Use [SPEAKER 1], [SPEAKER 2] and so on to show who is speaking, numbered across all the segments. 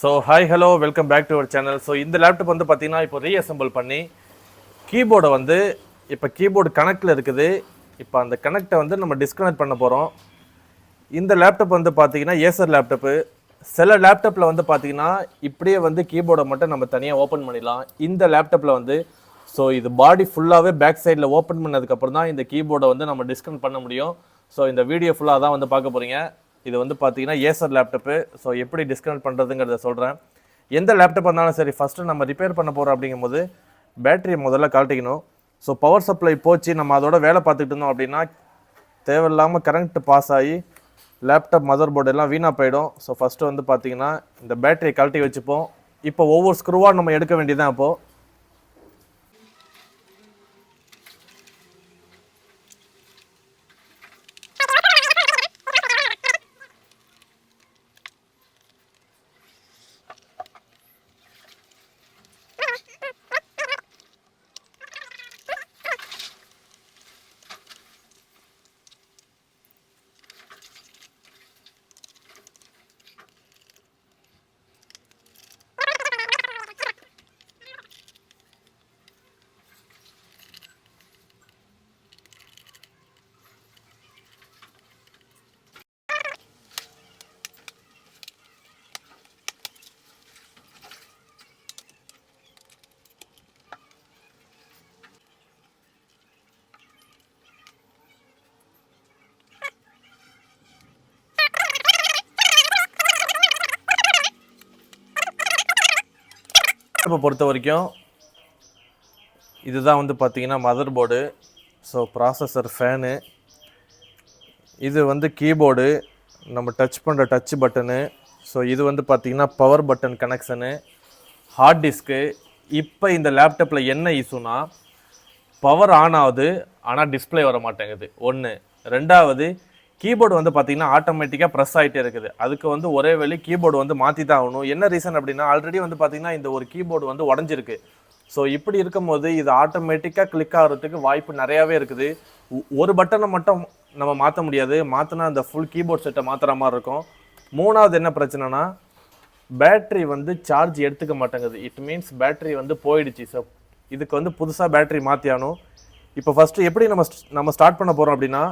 [SPEAKER 1] So hi hello welcome back to our channel so இந்த laptop வந்து பார்த்தீங்கன்னா இப்போ ரீஅசம்பிள் பண்ணி கீபோர்டை வந்து இப்போ கீபோர்டு கனெக்டில் இருக்குது. இப்போ அந்த கனெக்டை வந்து நம்ம டிஸ்கனெக்ட் பண்ண போகிறோம் இந்த லேப்டாப் வந்து பார்த்தீங்கன்னா ஏசர் லேப்டாப்பு சில லேப்டாப்பில் வந்து பார்த்தீங்கன்னா இப்படியே வந்து கீபோர்டை மட்டும் நம்ம தனியாக ஓப்பன் பண்ணிடலாம். இந்த லேப்டாப்பில் வந்து ஸோ இது பாடி ஃபுல்லாகவே பேக் சைடில் ஓப்பன் பண்ணதுக்கப்புறம் தான் இந்த கீபோர்டை வந்து நம்ம டிஸ்கனெக்ட் பண்ண முடியும். ஸோ இந்த வீடியோ ஃபுல்லாக தான் வந்து பார்க்க போகிறீங்க இது வந்து பார்த்தீங்கன்னா ஏசர் லேப்டாப்பு ஸோ எப்படி டிஸ்கனெக்ட் பண்ணுறதுங்கிறத சொல்கிறேன் எந்த லேப்டாப் இருந்தாலும் சரி ஃபஸ்ட்டு நம்ம ரிப்பேர் பண்ண போகிறோம் அப்படிங்கும்போது பேட்டரியை முதல்ல கழட்டிக்கணும். ஸோ பவர் சப்ளை போச்சு நம்ம அதோட வேலை பார்த்துக்கிட்டு இருந்தோம் அப்படின்னா தேவையில்லாமல் கரண்ட் பாஸ் ஆகி லேப்டாப் மதர் போர்டு எல்லாம் வீணாக போயிடும். ஸோ ஃபஸ்ட்டு வந்து பார்த்திங்கன்னா இந்த பேட்டரியை கழட்டி வச்சுப்போம். இப்போ ஒவ்வொரு ஸ்க்ரூவாக நம்ம எடுக்க வேண்டியதான் இப்போது இப்போ பொறுத்த வரைக்கும் இதுதான் வந்து பார்த்திங்கன்னா mother board so processor fan இது வந்து கீபோர்டு நம்ம டச் பண்ணுற டச் பட்டனு ஸோ இது வந்து பார்த்திங்கன்னா power button connection hard disk இப்போ இந்த லேப்டாப்பில் என்ன இஷ்யூனா பவர் ஆன் ஆகுது ஆனால் டிஸ்ப்ளே வர மாட்டேங்குது ஒன்று ரெண்டாவது கீபோர்டு வந்து பார்த்தீங்கன்னா ஆட்டோமேட்டிக்காக ப்ரெஸ் ஆகிட்டே இருக்குது. அதுக்கு வந்து ஒரே வழி கீபோர்டு வந்து மாற்றி தான் ஆகணும். என்ன ரீசன் அப்படின்னா ஆல்ரெடி வந்து பார்த்தீங்கன்னா இந்த ஒரு கீபோர்டு வந்து உடஞ்சிருக்கு. ஸோ இப்படி இருக்கும்போது இது ஆட்டோமேட்டிக்காக கிளிக் ஆகிறதுக்கு வாய்ப்பு நிறையாவே இருக்குது. ஒரு பட்டனை மட்டும் நம்ம மாற்ற முடியாது. மாற்றினா அந்த ஃபுல் கீபோர்ட் செட்டை மாற்றுற மாதிரி இருக்கும். மூணாவது என்ன பிரச்சனைனா பேட்ரி வந்து சார்ஜ் எடுத்துக்க மாட்டேங்குது. இட் மீன்ஸ் பேட்ரி வந்து போயிடுச்சு. ஸோ இதுக்கு வந்து புதுசாக பேட்டரி மாற்றியானோ இப்போ ஃபஸ்ட்டு எப்படி நம்ம நம்ம ஸ்டார்ட் பண்ண போகிறோம் அப்படின்னா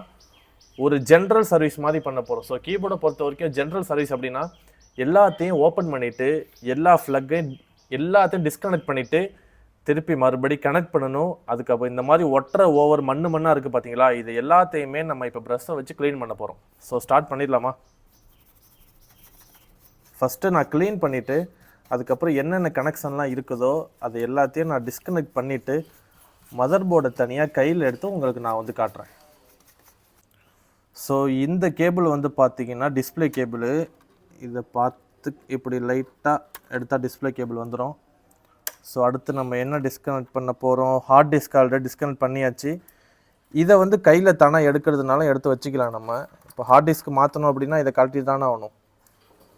[SPEAKER 1] ஒரு ஜென்ரல் சர்வீஸ் மாதிரி பண்ண போகிறோம் ஸோ கீபோர்டை பொறுத்த வரைக்கும் ஜென்ரல் சர்வீஸ் அப்படின்னா எல்லாத்தையும் ஓப்பன் பண்ணிவிட்டு எல்லா ஃப்ளக்கையும் எல்லாத்தையும் டிஸ்கனெக்ட் பண்ணிவிட்டு திருப்பி மறுபடி கனெக்ட் பண்ணணும். அதுக்கப்புறம் இந்த மாதிரி ஒட்டுற ஓவர் மண்ணு மண்ணாக இருக்குது பார்த்தீங்களா இது எல்லாத்தையுமே நம்ம இப்போ ப்ரெஷ்ஷை வச்சு க்ளீன் பண்ண போகிறோம் ஸோ ஸ்டார்ட் பண்ணிடலாமா? ஃபஸ்ட்டு நான் க்ளீன் பண்ணிவிட்டு அதுக்கப்புறம் என்னென்ன கனெக்ஷன்லாம் இருக்குதோ அது எல்லாத்தையும் நான் டிஸ்கனெக்ட் பண்ணிவிட்டு மதர் போர்டை தனியாக கையில் எடுத்து உங்களுக்கு நான் வந்து காட்டுறேன். ஸோ இந்த கேபிள் வந்து பார்த்தீங்கன்னா டிஸ்ப்ளே கேபிள் இதை பார்த்து இப்படி லைட்டாக எடுத்தால் டிஸ்ப்ளே கேபிள் வந்துடும் ஸோ அடுத்து நம்ம என்ன டிஸ்கனெக்ட் பண்ண போகிறோம் ஹார்ட் டிஸ்க் ஆல்ரெடி டிஸ்கனெக்ட் பண்ணியாச்சு. இதை வந்து கையில் தானே எடுக்கிறதுனால எடுத்து வச்சுக்கலாம் நம்ம. இப்போ ஹார்ட் டிஸ்க் மாற்றணும் அப்படின்னா இதை கழட்டி தானே ஆகணும்.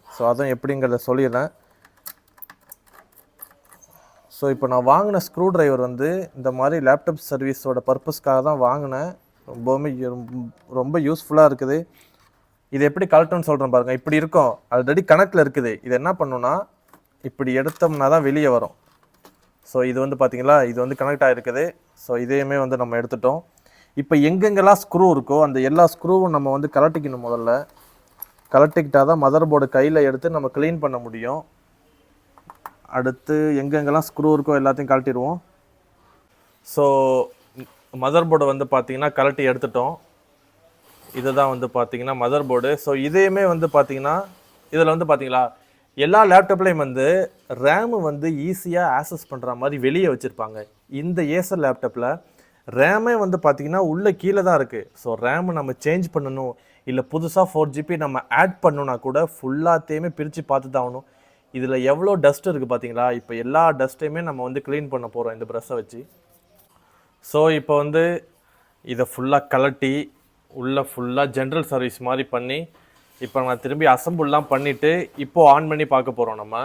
[SPEAKER 1] ஸோ அதுவும் எப்படிங்கிறத சொல்லிடுறேன். ஸோ இப்போ நான் வாங்கின ஸ்க்ரூ ட்ரைவர் வந்து இந்த மாதிரி லேப்டாப் சர்வீஸோட பர்பஸ்க்காக தான் வாங்கினேன். ரொம்பவுமே ரொம்ப- யூஸ்ஃபுல்லாக இருக்குது. இது எப்படி கலெக்டர்னு சொல்கிறேன் பாருங்கள் இப்படி இருக்கும். ஆல்ரெடி கணக்கில் இருக்குது. இது என்ன பண்ணுன்னா இப்படி எடுத்தோம்னா தான் வெளியே வரும். ஸோ இது வந்து பார்த்தீங்களா இது வந்து கனெக்ட் ஆகிருக்குது ஸோ இதையுமே வந்து நம்ம எடுத்துட்டோம். இப்போ எங்கெங்கெல்லாம் ஸ்க்ரூ இருக்கோ அந்த எல்லா ஸ்க்ரூவும் நம்ம வந்து கலட்டிக்கணும் முதல்ல. கலட்டிக்கிட்டால் தான் மதர் போர்டு கையில் எடுத்து நம்ம க்ளீன் பண்ண முடியும். அடுத்து எங்கெங்கெல்லாம் ஸ்க்ரூ இருக்கோ எல்லாத்தையும் கழட்டிடுவோம். ஸோ மதர் போர்டை வந்து பார்த்தீங்கன்னா கலட்டி எடுத்துட்டோம். இதுதான் வந்து பார்த்தீங்கன்னா மதர் போர்டு ஸோ இதையுமே வந்து பார்த்தீங்கன்னா இதில் வந்து பார்த்தீங்களா எல்லா லேப்டாப்லேயும் வந்து ரேமு வந்து ஈஸியாக ஆக்சஸ் பண்ணுற மாதிரி வெளியே வச்சுருப்பாங்க. இந்த ஏசர் லேப்டாப்பில் ரேமே வந்து பார்த்தீங்கன்னா உள்ளே கீழே தான் இருக்குது ஸோ ரேமு நம்ம சேஞ்ச் பண்ணணும். இல்லை புதுசாக ஃபோர் ஜிபி நம்ம ஆட் பண்ணணும்னா கூட ஃபுல்லாத்தையுமே பிரித்து பார்த்து தான் ஆகணும். இதில் எவ்வளோ டஸ்ட் இருக்குது பார்த்தீங்களா இப்போ எல்லா டஸ்ட்டையுமே நம்ம வந்து க்ளீன் பண்ண போகிறோம் இந்த ப்ரெஷ்ஷை வச்சு. ஸோ இப்போ வந்து இதை ஃபுல்லாக கலட்டி உள்ளே ஃபுல்லாக ஜென்ரல் சர்வீஸ் மாதிரி பண்ணி இப்போ நான் திரும்பி அசம்பிள்லாம் பண்ணிவிட்டு இப்போது ஆன் பண்ணி பார்க்க போகிறோம் நம்ம.